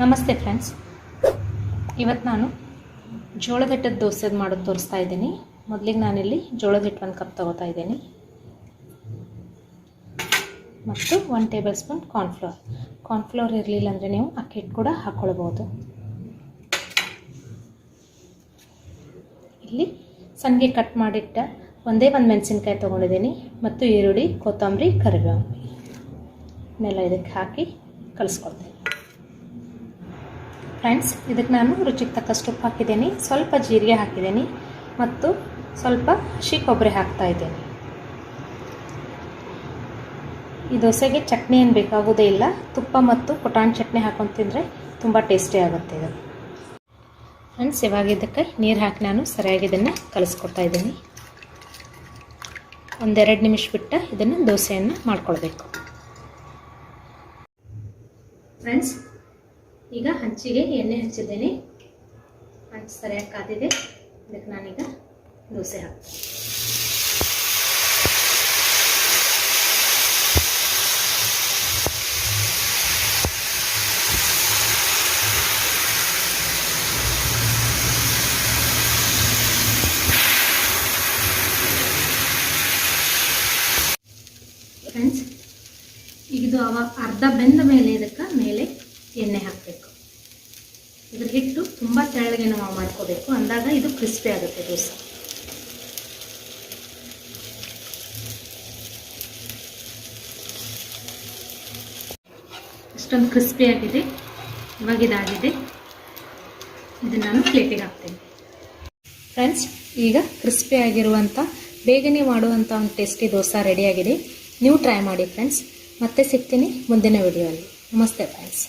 ನಮಸ್ತೆ ಫ್ರೆಂಡ್ಸ್ ಇವತ್ತು ನಾನು ಜೋಳದ ಹಿಟ್ಟದ ದೋಸೆ ಮಾಡೋದು ತೋರಿಸ್ತಾ ಇದ್ದೀನಿ. ಮೊದಲಿಗೆ ನಾನಿಲ್ಲಿ ಜೋಳದ ಹಿಟ್ಟು ಒಂದು ಕಪ್ ತೊಗೋತಾ ಇದ್ದೀನಿ. ಮತ್ತು one tablespoon cornflour cornflour ಇರಲಿಲ್ಲ ಅಂದರೆ ನೀವು ಅಕ್ಕಿ ಹಿಟ್ಟು ಕೂಡ ಹಾಕ್ಕೊಳ್ಬೋದು ಇಲ್ಲಿ ಸಣ್ಣಗೆ ಕಟ್ ಮಾಡಿಟ್ಟ ಒಂದೇ ಒಂದು ಮೆಣಸಿನ್ಕಾಯಿ ತೊಗೊಂಡಿದ್ದೀನಿ ಮತ್ತು ಈರುಳ್ಳಿ, ಕೊತ್ತಂಬರಿ, ಕರಿಬೇವು. ಇದನ್ನೆಲ್ಲ ಇದಕ್ಕೆ ಹಾಕಿ ಕಲಿಸ್ಕೊಳ್ತೀನಿ ಫ್ರೆಂಡ್ಸ್ ಇದಕ್ಕೆ ನಾನು ರುಚಿಗೆ ತಕ್ಕಷ್ಟು ಉಪ್ಪು ಹಾಕಿದ್ದೀನಿ. ಸ್ವಲ್ಪ ಜೀರಿಗೆ ಹಾಕಿದ್ದೀನಿ ಮತ್ತು ಸ್ವಲ್ಪ ಹಸಿ ಕೊಬ್ಬರಿ ಹಾಕ್ತಾ ಇದ್ದೀನಿ. ಈ ದೋಸೆಗೆ ಚಟ್ನಿ ಏನು ಬೇಕಾಗೋದೇ ಇಲ್ಲ. ತುಪ್ಪ ಮತ್ತು ಪುಟಾಣಿ ಚಟ್ನಿ ಹಾಕೊಂಡು ತಿಂದರೆ ತುಂಬ ಟೇಸ್ಟಿ ಆಗುತ್ತೆ ಇದು. ಫ್ರೆಂಡ್ಸ್, ಇವಾಗ ಇದಕ್ಕೆ ನೀರು ಹಾಕಿ ನಾನು ಸರಿಯಾಗಿ ಇದನ್ನು ಕಲಿಸ್ಕೊಡ್ತಾ ಇದ್ದೀನಿ. ಒಂದೆರಡು ನಿಮಿಷ ಬಿಟ್ಟು ಇದನ್ನು ದೋಸೆಯನ್ನು ಮಾಡ್ಕೊಳ್ಬೇಕು. ಫ್ರೆಂಡ್ಸ್ ಈಗ ಹಂಚಿಗೆ ಎಣ್ಣೆ ಹಚ್ಚಿದ್ದೇನೆ. ಹಂಚು ಸರಿಯಾಗಿ ಕಾದಿದೆ. ಅದಕ್ಕೆ ನಾನೀಗ ದೋಸೆ ಹಾಕ್ತೀನಿ. ಫ್ರೆಂಡ್ಸ್ ಇದು ಅವ ಅರ್ಧ ಬೆಂದ ಮೇಲೆ ಇದಕ್ಕೆ ಮೇಲೆ ಎಣ್ಣೆ ಹಾಕಬೇಕು. ಇದ್ರ ಹಿಟ್ಟು ತುಂಬ ತೆಳ್ಳಗೆ ನಾವು ಮಾಡ್ಕೋಬೇಕು. ಅಂದಾಗ ಇದು ಕ್ರಿಸ್ಪಿ ಆಗುತ್ತೆ ದೋಸೆ. ಇಷ್ಟೊಂದು ಕ್ರಿಸ್ಪಿ ಆಗಿದೆ. ಇವಾಗ ಇದಾಗಿದೆ. ಇದನ್ನು ನಾನು ಪ್ಲೇಟಿಗೆ ಹಾಕ್ತೇನೆ. ಫ್ರೆಂಡ್ಸ್, ಈಗ ಕ್ರಿಸ್ಪಿ ಆಗಿರುವಂಥ ಬೇಗನೆ ಮಾಡುವಂಥ ಒಂದು ಟೇಸ್ಟಿ ದೋಸೆ ರೆಡಿಯಾಗಿದೆ ನೀವು ಟ್ರೈ ಮಾಡಿ ಫ್ರೆಂಡ್ಸ್. ಮತ್ತೆ ಸಿಗ್ತೀನಿ ಮುಂದಿನ ವಿಡಿಯೋಲ್ಲಿ. ನಮಸ್ತೆ ಫ್ರೆಂಡ್ಸ್.